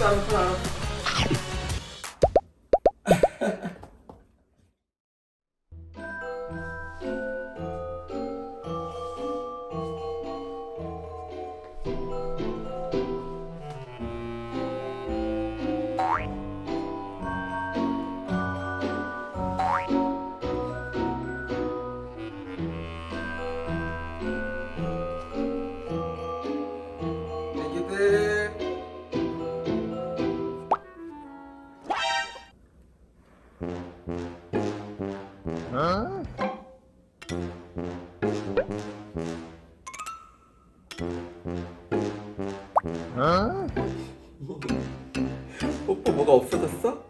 알았어 알았어 알았어 뽀뽀 뭐가 없어졌어?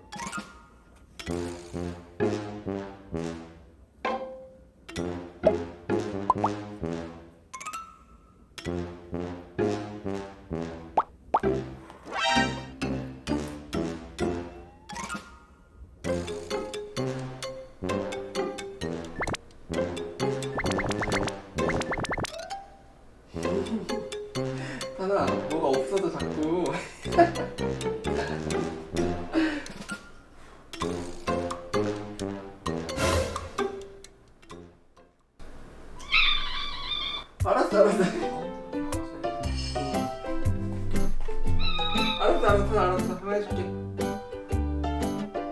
해줄게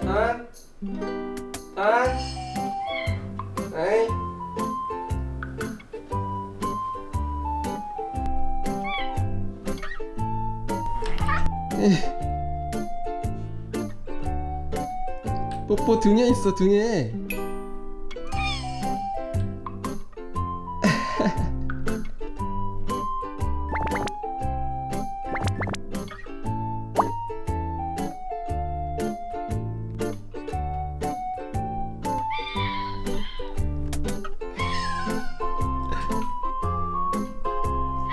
한, 한, 에이. 뽀뽀 등에 있어 등에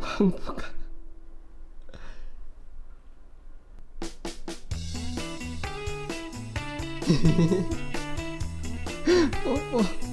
황부가. 뽀뽀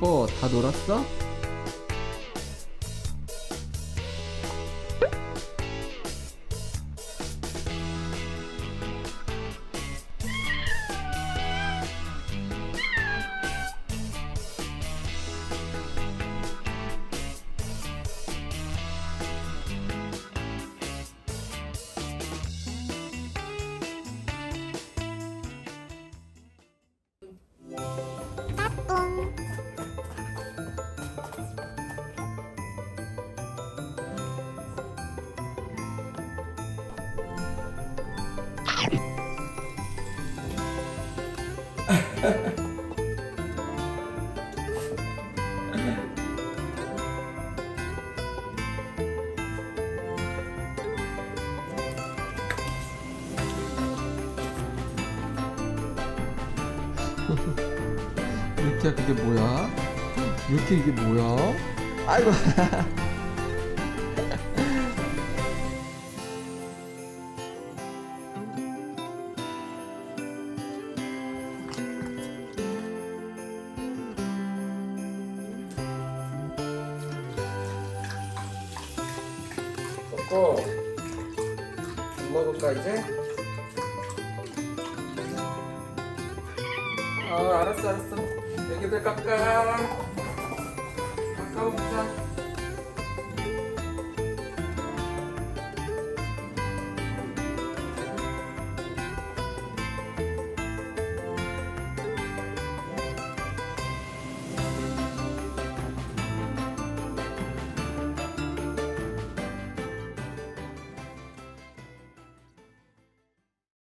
뽀뽀 다 놀았어? 유키야 그게 뭐야? 유키 이게 뭐야? 아이고 뽀뽀 밥 먹을까 이제? 아 알았어 알았어. 애기들 깎아. 깎아 먹자